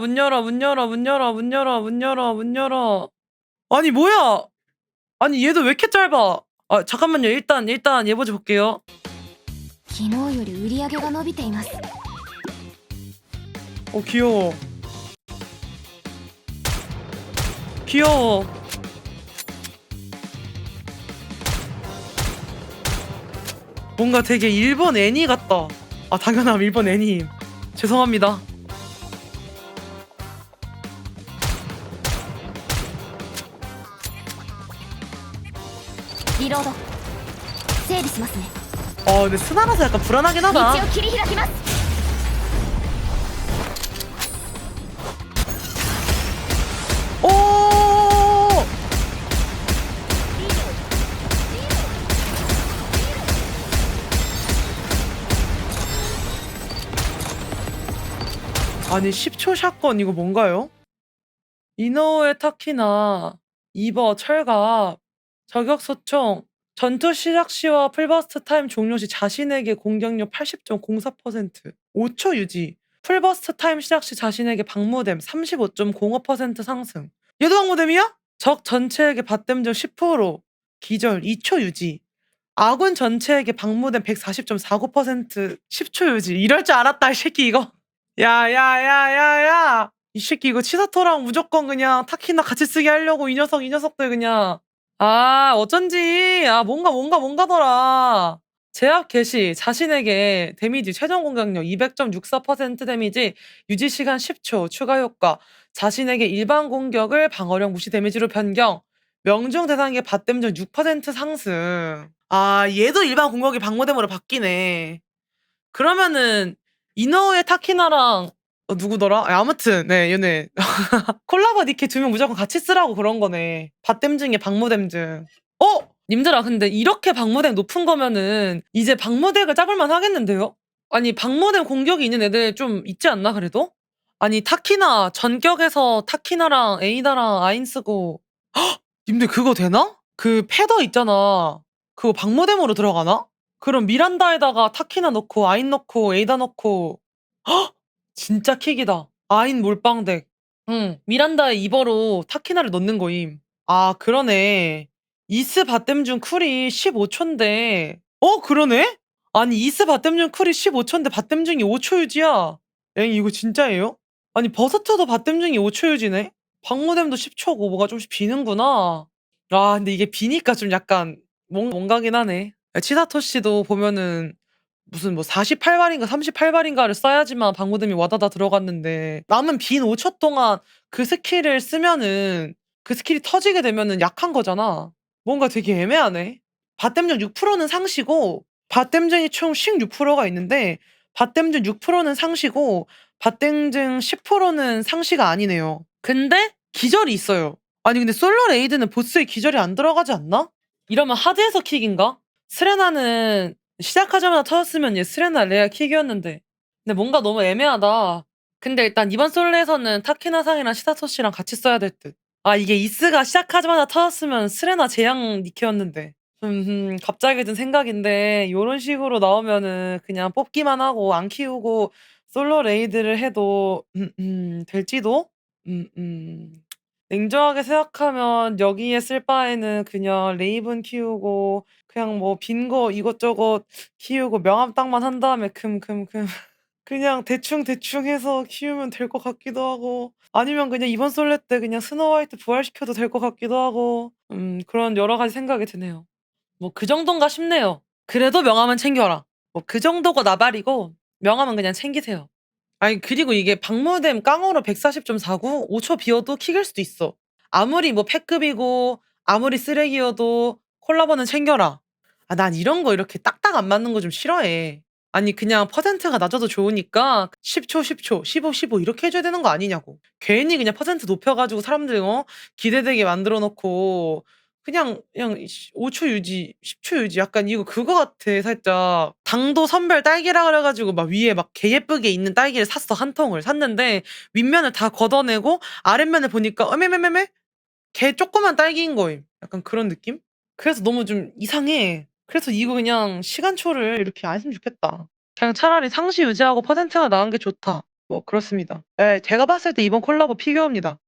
문 열어 문 열어 문 열어 문 열어 문 열어 문 열어 아니 뭐야 아니 얘도 왜 이렇게 짧아 아 잠깐만요 일단 일단 얘 먼저 볼게요 昨日より売り上げが伸びています 어 귀여워 귀여워 뭔가 되게 일본 애니 같다 아 당연함 일본 애니 죄송합니다 リロード整理しますね 어 근데 스나라서 약간 불안하긴 道 하다 を切り開きます 오 아니 10초 샷건 이거 뭔가요? 이노우의 타키나 이버 철갑 저격 소총 전투 시작 시와 풀버스트 타임 종료 시 자신에게 공격력 80.04% 5초 유지 풀버스트 타임 시작 시 자신에게 방무댐 35.05% 상승. 얘도 방무댐이야? 적 전체에게 받댐 중10% 기절 2초 유지 아군 전체에게 방무댐 140.49% 10초 유지. 이럴 줄 알았다 이 새끼 이거. 야 야 야 야 야. 이 새끼 이거 치사토랑 무조건 그냥 타키나 같이 쓰게 하려고 이 녀석 이 녀석들 그냥 아 어쩐지. 아 뭔가 뭔가 뭔가더라. 제압 개시 자신에게 데미지 최종 공격력 200.64% 데미지 유지 시간 10초 추가 효과. 자신에게 일반 공격을 방어력 무시 데미지로 변경. 명중 대상에게 받댐 중6% 상승. 아 얘도 일반 공격이 방어댐으로 바뀌네. 그러면은 이너우의 타키나랑 어, 누구더라? 아, 아무튼 네 얘네 콜라보 니케 두 명 무조건 같이 쓰라고 그런 거네 밭댐 중에 방무댐 중 어? 님들아 근데 이렇게 방무댐 높은 거면은 이제 방무덱을 짜볼만 하겠는데요? 아니 방무댐 공격이 있는 애들 좀 있지 않나 그래도? 아니 타키나 전격에서 타키나랑 에이다랑 아인 쓰고 헉! 님들 그거 되나? 그 패더 있잖아 그거 방무댐으로 들어가나? 그럼 미란다에다가 타키나 넣고 아인 넣고 에이다 넣고 헉! 진짜 킥이다. 아인 몰빵덱. 응. 미란다의 이버로 타키나를 넣는 거임. 아 그러네. 이스 바댐 중 쿨이 15초인데 어 그러네? 아니 이스 바댐 중 쿨이 15초인데 바댐 중이 5초 유지야. 엥 이거 진짜예요? 아니 버스트도 바댐 중이 5초 유지네? 방무댐도 10초고 뭐가 좀씩 비는구나. 아 근데 이게 비니까 좀 약간 뭔, 뭔가긴 하네. 치사토 씨도 보면은 무슨 뭐 48발인가 38발인가를 써야지만 방구듬이 와다다 들어갔는데 남은 빈 5초 동안 그 스킬을 쓰면은 그 스킬이 터지게 되면은 약한 거잖아. 뭔가 되게 애매하네. 밭댐증 6%는 상시고 밭댐증이 총 16%가 있는데 밭댐증 6%는 상시고 밭댐증 10%는 상시가 아니네요. 근데 기절이 있어요. 아니 근데 솔로 레이드는 보스에 기절이 안 들어가지 않나? 이러면 하드에서 킥인가? 스레나는 시작하자마자 터졌으면 얘 스레나 레아 킥이었는데 근데 뭔가 너무 애매하다 근데 일단 이번 솔레에서는 타키나상이랑 시사토씨랑 같이 써야 될 듯. 아 이게 이스가 시작하자마자 터졌으면 스레나 재앙 니케였는데 음 갑자기 든 생각인데 요런 식으로 나오면은 그냥 뽑기만 하고 안 키우고 솔로 레이드를 해도 음, 음, 될지도? 음, 음. 냉정하게 생각하면 여기에 쓸 바에는 그냥 레이븐 키우고 그냥 뭐 빈 거 이것저것 키우고 명함 딱만 한 다음에 큼큼큼 그냥 대충대충 해서 키우면 될 것 같기도 하고 아니면 그냥 이번 솔레 때 그냥 스노우 화이트 부활시켜도 될 것 같기도 하고 음 그런 여러 가지 생각이 드네요. 뭐 그 정도인가 싶네요. 그래도 명함은 챙겨라. 뭐 그 정도가 나발이고 명함은 그냥 챙기세요. 아니 그리고 이게 방무댐 깡으로 140.49 5초 비워도 킥일 수도 있어. 아무리 뭐 패급이고 아무리 쓰레기여도 콜라보는 챙겨라. 아 난 이런 거 이렇게 딱딱 안 맞는 거 좀 싫어해. 아니 그냥 퍼센트가 낮아도 좋으니까 10초, 10초, 15, 15 이렇게 해줘야 되는 거 아니냐고. 괜히 그냥 퍼센트 높여가지고 사람들 어 기대되게 만들어 놓고 그냥 그냥 5초 유지, 10초 유지 약간 이거 그거 같아 살짝. 당도 선별 딸기라 그래가지고 막 위에 막 개 예쁘게 있는 딸기를 샀어 한 통을 샀는데 윗면을 다 걷어내고 아랫면을 보니까 어메메메메 개 조그만 딸기인 거임. 약간 그런 느낌? 그래서 너무 좀 이상해. 그래서 이거 그냥 시간초를 이렇게 안 했으면 좋겠다. 그냥 차라리 상시 유지하고 퍼센트가 나은 게 좋다. 뭐 그렇습니다. 예, 제가 봤을 때 이번 콜라보 피규어입니다.